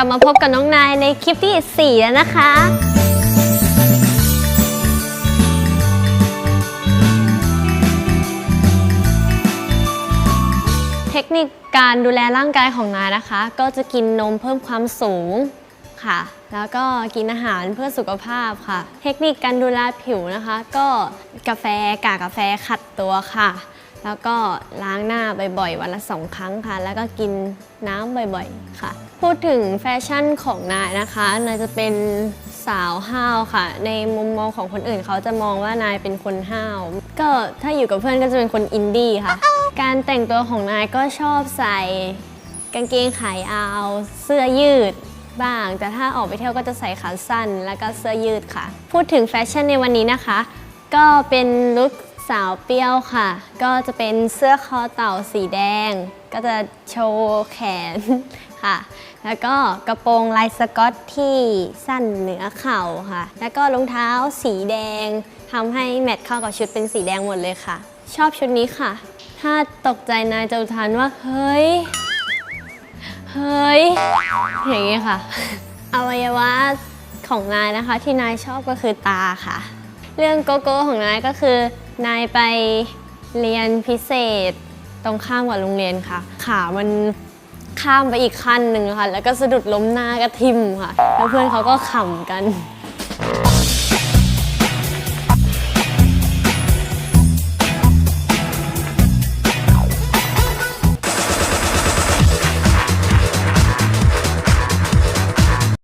กลับมาพบกับน้องนายในคลิปที่ 4 แล้วนะคะ เทคนิคการดูแลร่างกายของนายนะคะ ก็จะกินนมเพิ่มความสูงค่ะ แล้วก็กินอาหารเพื่อสุขภาพค่ะ เทคนิคการดูแลผิวนะคะ ก็กาแฟกากาแฟขัดตัวค่ะ แล้วก็ล้างหน้าบ่อยๆ วันละสองครั้งค่ะ แล้วก็กินน้ำบ่อยๆ ค่ะ พูดถึงแฟชั่นของนายนะคะ นายจะเป็นสาวห้าวค่ะ ในมุมมองของคนอื่นเขาจะมองว่านายเป็นคนห้าว ก็ถ้าอยู่กับเพื่อนก็จะเป็นคนอินดี้ค่ะ การแต่งตัวของนายก็ชอบใส่กางเกงขายาว เสื้อยืดบ้าง แต่ถ้าออกไปเที่ยวก็จะใส่ขาสั้น แล้วก็เสื้อยืดค่ะ พูดถึงแฟชั่นในวันนี้นะคะ ก็เป็นลุค สาวเปรี้ยวค่ะ ก็จะเป็นเสื้อคอเต่าสีแดง ก็จะโชว์แขนค่ะ แล้วก็กระโปรงลายสก๊อตที่สั้นเหนือเข่าค่ะ แล้วก็รองเท้าสีแดงทำให้แมทเข้ากับชุดเป็นสีแดงหมดเลยค่ะ ชอบชุดนี้ค่ะ ถ้าตกใจนายจะอุทานว่า เฮ้ย เฮ้ย อย่างนี้ค่ะ อวัยวะของนายนะคะที่นายชอบก็คือตาค่ะ เรื่องโกโก้ของนายก็คือ นายไปเรียนพิเศษตรงข้ามกับโรงเรียนค่ะ ขามันข้ามไปอีกขั้นหนึ่งค่ะ แล้วก็สะดุดล้มหน้ากระทิมค่ะ แล้วเพื่อนเขาก็ขำกัน